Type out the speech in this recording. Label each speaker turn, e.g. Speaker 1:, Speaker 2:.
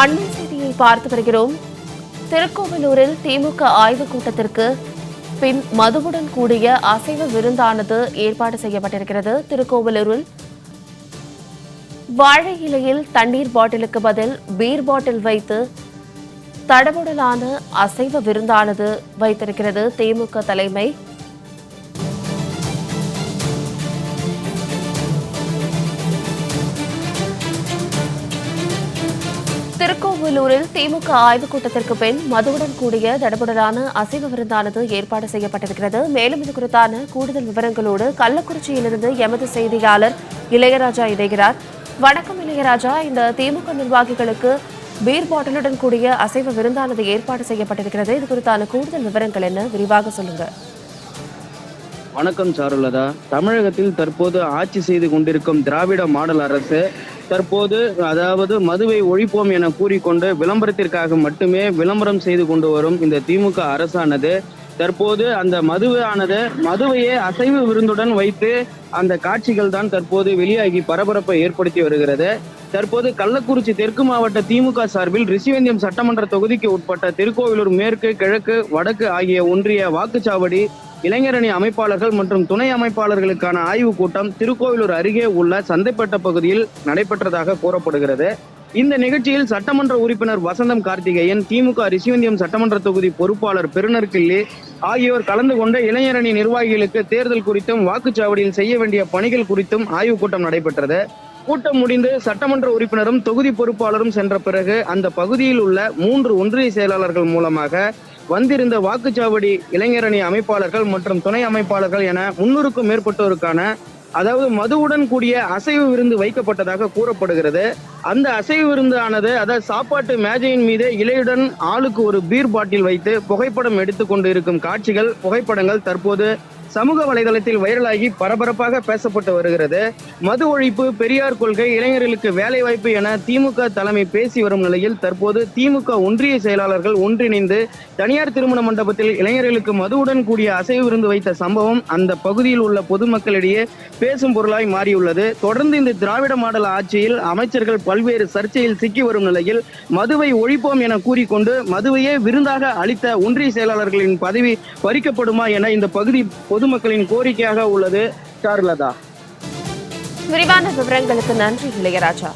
Speaker 1: அண்மை செய்தியை பார்த்து வருகிறோம். திருக்கோவிலூரில் திமுக ஆய்வுக் கூட்டத்திற்கு பின் மதுவுடன் கூடிய அசைவ விருந்தானது ஏற்பாடு செய்யப்பட்டிருக்கிறது. திருக்கோவிலூரில் வாழை இலையில் தண்ணீர் பாட்டிலுக்கு பதில் பீர் பாட்டில் வைத்து தடபுடலான அசைவ விருந்தானது வைத்திருக்கிறது திமுக தலைமை. திருக்கோவிலூரில் திமுக ஆய்வுக் கூட்டத்திற்கு பின் மதுவுடன் கூடிய தடபுடலான அசைவ விருந்தானது ஏற்பாடு செய்யப்பட்டிருக்கிறது. மேலும் இது குறித்தான கூடுதல் விவரங்களோடு கள்ளக்குறிச்சியிலிருந்து எமது செய்தியாளர் இளையராஜா இணைகிறார். வணக்கம் இளையராஜா. இந்த திமுக நிர்வாகிகளுக்கு பீர் பாட்டிலுடன் கூடிய அசைவ விருந்தானது ஏற்பாடு செய்யப்பட்டிருக்கிறது. இது குறித்தான கூடுதல் விவரங்கள் என்ன? விரிவாக சொல்லுங்க.
Speaker 2: வணக்கம் சாருலதா. தமிழகத்தில் தற்போது ஆட்சி செய்து கொண்டிருக்கும் திராவிட மாடல் அரசு தற்போது அதாவது மதுவை ஒழிப்போம் என கூறிக்கொண்டு விளம்பரத்திற்காக மட்டுமே விளம்பரம் செய்து கொண்டு வரும் இந்த திமுக அரசானது. தற்போது அந்த மதுவானது மதுவையே அசைவு விருந்துடன் வைத்து அந்த காட்சிகள் தான் தற்போது வெளியாகி பரபரப்பை ஏற்படுத்தி வருகிறது. தற்போது கள்ளக்குறிச்சி தெற்கு மாவட்ட திமுக சார்பில் ரிஷிவேந்தியம் சட்டமன்ற தொகுதிக்கு உட்பட்ட திருக்கோவிலூர் மேற்கு கிழக்கு வடக்கு ஆகிய ஒன்றிய வாக்குச்சாவடி இளைஞரணி அமைப்பாளர்கள் மற்றும் துணை அமைப்பாளர்களுக்கான ஆய்வுக் கூட்டம் திருக்கோவிலூர் அருகே உள்ள சந்தைப்பட்ட பகுதியில் நடைபெற்றதாக கூறப்படுகிறது. இந்த நிகழ்ச்சியில் சட்டமன்ற உறுப்பினர் வசந்தம் கார்த்திகேயன் திமுக ரிசிவந்தியம் சட்டமன்ற தொகுதி பொறுப்பாளர் பெருநர்கிள்ளி ஆகியோர் கலந்து கொண்ட இளைஞரணி நிர்வாகிகளுக்கு தேர்தல் குறித்தும் வாக்குச்சாவடியில் செய்ய வேண்டிய பணிகள் குறித்தும் ஆய்வுக் கூட்டம் நடைபெற்றது. கூட்டம் முடிந்து சட்டமன்ற உறுப்பினரும் தொகுதி பொறுப்பாளரும் சென்ற பிறகு அந்த பகுதியில் உள்ள மூன்று ஒன்றிய செயலாளர்கள் மூலமாக வந்திருந்த வாக்குச்சாவடி இளைஞரணி அமைப்பாளர்கள் மற்றும் துணை அமைப்பாளர்கள் என முன்னூறுக்கும் மேற்பட்டோருக்கான அதாவது மதுவுடன் கூடிய அசைவு விருந்து வைக்கப்பட்டதாக கூறப்படுகிறது. அந்த அசைவு விருந்தானது அதாவது சாப்பாட்டு மேஜையின் மீது இலையுடன் ஆளுக்கு ஒரு பீர் பாட்டில் வைத்து புகைப்படம் எடுத்துக்கொண்டு இருக்கும் காட்சிகள் புகைப்படங்கள் தற்போது சமூக வலைதளத்தில் வைரலாகி பரபரப்பாக பேசப்பட்டு வருகிறது. மது ஒழிப்பு பெரியார் கொள்கை இளைஞர்களுக்கு வேலைவாய்ப்பு என திமுக தலைமை பேசி வரும் நிலையில் தற்போது திமுக ஒன்றிய செயலாளர்கள் ஒன்றிணைந்து தனியார் திருமண மண்டபத்தில் இளைஞர்களுக்கு மதுவுடன் கூடிய அசைவு விருந்து வைத்த சம்பவம் அந்த பகுதியில் உள்ள பொதுமக்களிடையே பேசும் பொருளாய் மாறியுள்ளது. தொடர்ந்து இந்த திராவிட மாடல் ஆட்சியில் அமைச்சர்கள் பல்வேறு சர்ச்சையில் சிக்கி வரும் நிலையில் மதுவை ஒழிப்போம் என கூறிக்கொண்டு மதுவையே விருந்தாக அளித்த ஒன்றிய செயலாளர்களின் பதவி பறிக்கப்படுமா என இந்த பகுதி பொது பொதுமக்களின் கோரிக்கையாக உள்ளது சாருலதா.
Speaker 1: விரிவான விவரங்களுக்கு நன்றி இளையராஜா.